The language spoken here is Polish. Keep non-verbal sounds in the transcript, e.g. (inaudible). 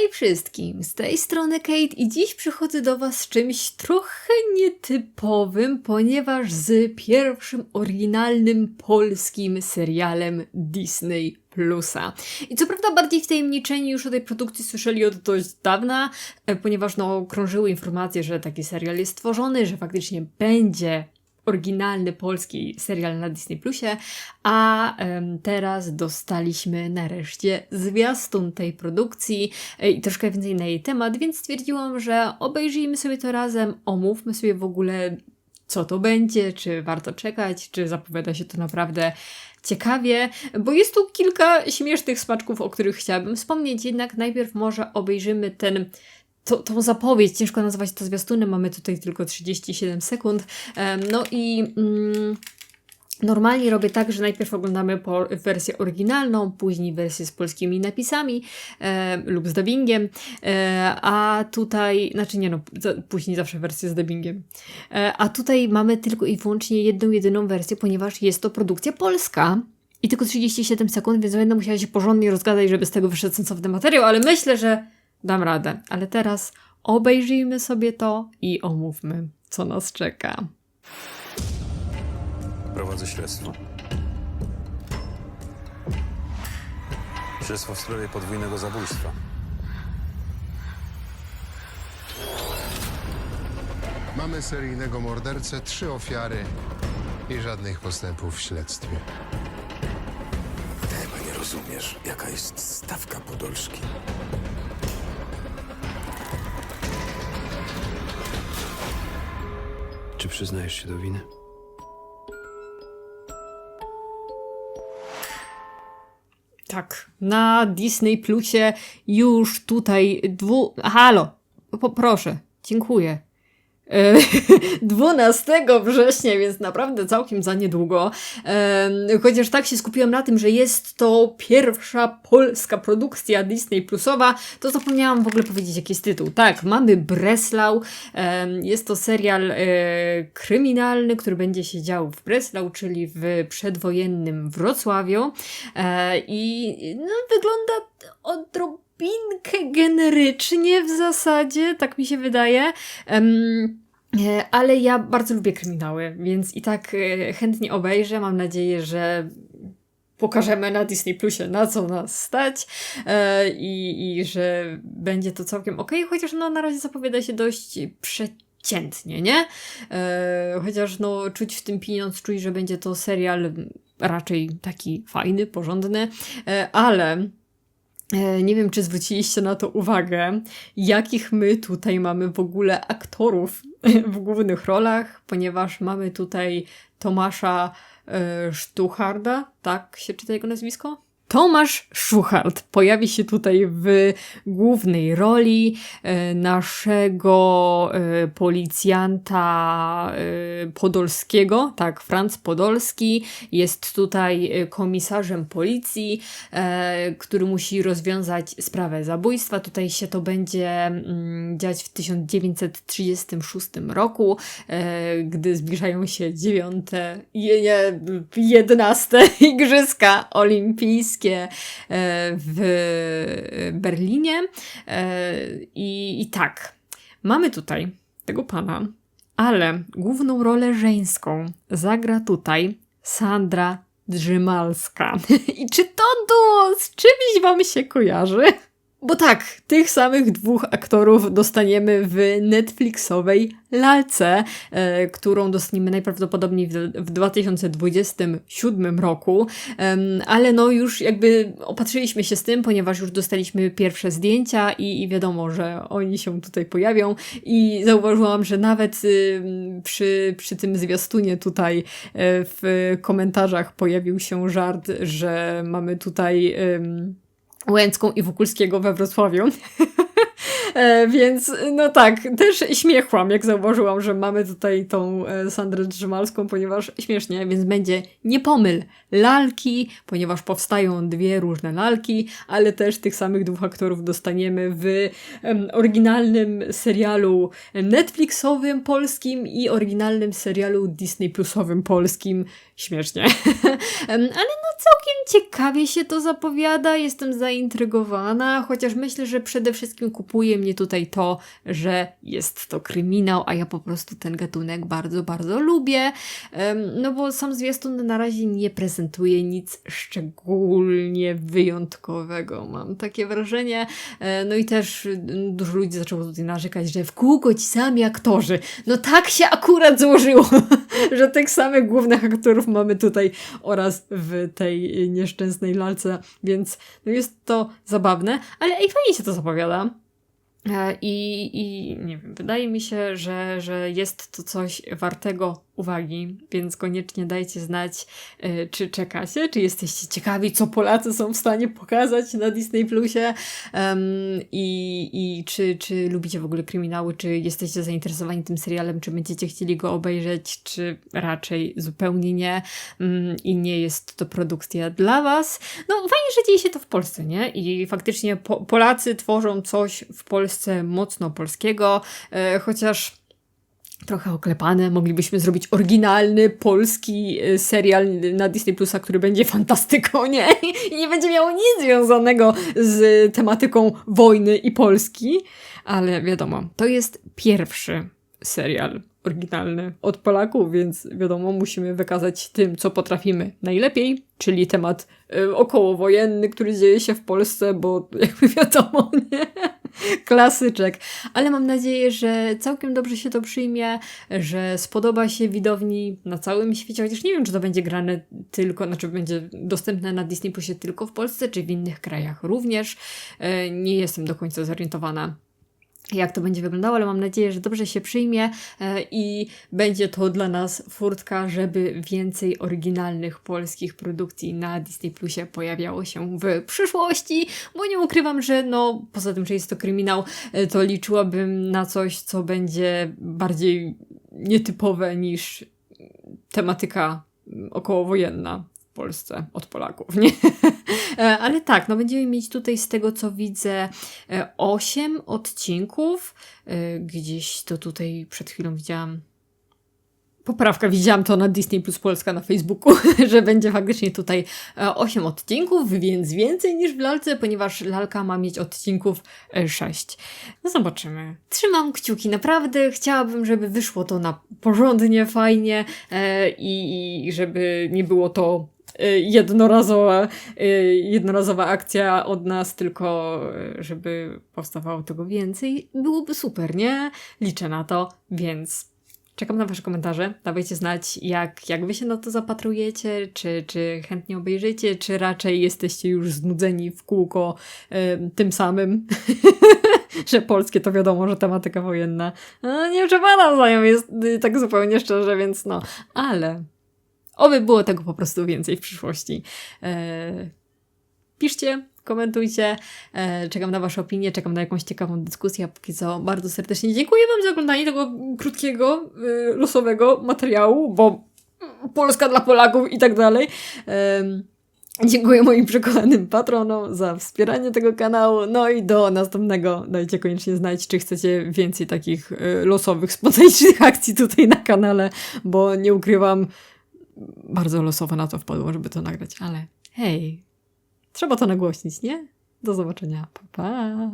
Hej wszystkim, z tej strony Kate i dziś przychodzę do Was z czymś trochę nietypowym, ponieważ z pierwszym oryginalnym polskim serialem Disney Plusa. I co prawda bardziej wtajemniczeni już o tej produkcji słyszeli od dość dawna, e, ponieważ no krążyły informacje, że taki serial jest stworzony, że faktycznie będzie oryginalny polski serial na Disney Plusie, a teraz dostaliśmy nareszcie zwiastun tej produkcji e, i troszkę więcej na jej temat, więc stwierdziłam, że obejrzyjmy sobie to razem, omówmy sobie w ogóle co to będzie, czy warto czekać, czy zapowiada się to naprawdę ciekawie, bo jest tu kilka śmiesznych smaczków, o których chciałabym wspomnieć, jednak najpierw może obejrzymy ten to, tą zapowiedź, ciężko nazwać to zwiastunem, mamy tutaj tylko 37 sekund. No i mm, normalnie robię tak, że najpierw oglądamy wersję oryginalną, później wersję z polskimi napisami e, lub z dubbingiem, e, a tutaj, znaczy nie no, później zawsze wersję z dubbingiem. E, a tutaj mamy tylko i wyłącznie jedną, jedyną wersję, ponieważ jest to produkcja polska. I tylko 37 sekund, więc będę musiała się porządnie rozgadać, żeby z tego wyszedł sensowny materiał, ale myślę, że dam radę. Ale teraz obejrzyjmy sobie to i omówmy, co nas czeka. Prowadzę śledztwo. Śledztwo w sprawie podwójnego zabójstwa. Mamy seryjnego mordercę, trzy ofiary i żadnych postępów w śledztwie. Ty chyba nie rozumiesz, jaka jest stawka Podolszki. Czy przyznajesz się do winy? Tak, na Disney Plusie już tutaj dwu... Halo, poproszę, dziękuję. E, (laughs) 12 września, więc naprawdę całkiem za niedługo. Em, Chociaż tak się skupiłam na tym, że jest to pierwsza polska produkcja Disney Plusowa, to zapomniałam w ogóle powiedzieć, jaki jest tytuł. Tak, mamy Breslau. Em, Jest to serial e, kryminalny, który będzie się dział w Breslau, czyli w przedwojennym Wrocławiu. E, I no, wygląda odrobinkę generycznie w zasadzie, tak mi się wydaje. E, ale ja bardzo lubię kryminały, więc i tak e, chętnie obejrzę. Mam nadzieję, że pokażemy na Disney Plusie, na co nas stać e, i, i że będzie to całkiem ok, chociaż no na razie zapowiada się dość przeciętnie, nie? Chociaż no czuć w tym pieniądz, czuć, że będzie to serial raczej taki fajny, porządny, ale Nie wiem, czy zwróciliście na to uwagę, jakich my tutaj mamy w ogóle aktorów (laughs) w głównych rolach, ponieważ mamy tutaj Tomasza e, Sztucharda, tak się czyta jego nazwisko? Tomasz Szuchard pojawi się tutaj w głównej roli e, naszego e, policjanta e, podolskiego, tak, Franz Podolski jest tutaj komisarzem policji, który musi rozwiązać sprawę zabójstwa. Tutaj się to będzie mm, dziać w 1936 roku, gdy zbliżają się dziewiąte, jedenaste (laughs) Igrzyska Olimpijskie e, w Berlinie. E, I, I tak, mamy tutaj tego pana, ale główną rolę żeńską zagra tutaj Sandra Drzymalska. (laughs) I czy to duo z czymś wam się kojarzy? Bo tak, tych samych dwóch aktorów dostaniemy w Netflixowej lalce, e, którą dostaniemy najprawdopodobniej w, w 2027 roku. Em, ale no już jakby opatrzyliśmy się z tym, ponieważ już dostaliśmy pierwsze zdjęcia i, i wiadomo, że oni się tutaj pojawią. I zauważyłam, że nawet ym, przy, przy tym zwiastunie tutaj e, w komentarzach pojawił się żart, że mamy tutaj. ym, Łęcką i Wokulskiego we Wrocławiu. (laughs) E, więc no tak, też śmiechłam, jak zauważyłam, że mamy tutaj tą e, Sandrę Drzymalską, ponieważ śmiesznie, więc będzie nie pomyl lalki, ponieważ powstają dwie różne lalki, ale też tych samych dwóch aktorów dostaniemy w oryginalnym serialu Netflixowym polskim i oryginalnym serialu Disney Plusowym polskim. Śmiesznie. (laughs) Ale no całkiem ciekawie się to zapowiada, jestem zaintrygowana, chociaż myślę, że przede wszystkim kupuje mnie tutaj to, że jest to kryminał, a ja po prostu ten gatunek bardzo, bardzo lubię. No bo sam zwiastun na razie nie prezentuje nic szczególnie wyjątkowego, mam takie wrażenie. E, No i też dużo ludzi zaczęło tutaj narzekać, że w kółko ci sami aktorzy. No tak się akurat złożyło, (laughs) że tych samych głównych aktorów mamy tutaj oraz w tej nieszczęsnej lalce, więc no jest to zabawne, ale ej, fajnie się to zapowiada. E, I, I nie wiem, wydaje mi się, że, że jest to coś wartego uwagi, więc koniecznie dajcie znać, e, czy czekacie, czy jesteście ciekawi, co Polacy są w stanie pokazać na Disney Plusie Em, i, i czy, czy lubicie w ogóle kryminały, czy jesteście zainteresowani tym serialem, czy będziecie chcieli go obejrzeć, czy raczej zupełnie nie mm, i nie jest to produkcja dla Was. No fajnie, że dzieje się to w Polsce, nie? I faktycznie po Polacy tworzą coś w Polsce mocno polskiego, e, chociaż trochę oklepane. Moglibyśmy zrobić oryginalny polski e, serial na Disney Plusa, który będzie fantastyką, (laughs) nie? I nie będzie miał nic związanego z tematyką wojny i Polski. Ale wiadomo, to jest pierwszy serial oryginalny od Polaków, więc wiadomo, musimy wykazać tym, co potrafimy najlepiej, czyli temat y, okołowojenny, który dzieje się w Polsce, bo (laughs) jakby wiadomo, nie? (laughs) Klasyczek. Ale mam nadzieję, że całkiem dobrze się to przyjmie, że spodoba się widowni na całym świecie, chociaż nie wiem, czy to będzie grane tylko, znaczy będzie dostępne na Disney Plusie tylko w Polsce, czy w innych krajach również. E, Nie jestem do końca zorientowana jak to będzie wyglądało, ale mam nadzieję, że dobrze się przyjmie e, i będzie to dla nas furtka, żeby więcej oryginalnych polskich produkcji na Disney Plusie pojawiało się w przyszłości, bo nie ukrywam, że no poza tym, że jest to kryminał, e, to liczyłabym na coś, co będzie bardziej nietypowe niż tematyka okołowojenna Polsce od Polaków, nie? (laughs) E, Ale tak, no będziemy mieć tutaj z tego co widzę e, 8 odcinków. E, Gdzieś to tutaj przed chwilą widziałam. Poprawka, widziałam to na Disney Plus Polska na Facebooku, (laughs) że będzie faktycznie tutaj e, 8 odcinków, więc więcej niż w lalce, ponieważ lalka ma mieć odcinków e, 6. No zobaczymy. Trzymam kciuki, naprawdę chciałabym, żeby wyszło to na porządnie, fajnie e, i, i żeby nie było to e, jednorazowa, e, jednorazowa akcja od nas, tylko e, żeby powstawało tego więcej. Byłoby super, nie? Liczę na to, więc czekam na Wasze komentarze. Dawajcie znać, jak, jak Wy się na to zapatrujecie, czy, czy chętnie obejrzycie, czy raczej jesteście już znudzeni w kółko e, tym samym. (laughs) że polskie to wiadomo, że tematyka wojenna. No, nie przepadam za nią, jest y, tak zupełnie szczerze, więc no. Ale oby było tego po prostu więcej w przyszłości. E, piszcie, komentujcie, e, czekam na Wasze opinie, czekam na jakąś ciekawą dyskusję, a póki co bardzo serdecznie dziękuję Wam za oglądanie tego krótkiego, y, losowego materiału, bo Polska dla Polaków i tak dalej. Dziękuję moim przekonanym patronom za wspieranie tego kanału. No i do następnego dajcie koniecznie znać, czy chcecie więcej takich losowych, spontanicznych akcji tutaj na kanale, bo nie ukrywam, bardzo losowo na to wpadło, żeby to nagrać, ale hej, trzeba to nagłośnić, nie? Do zobaczenia. Pa, pa.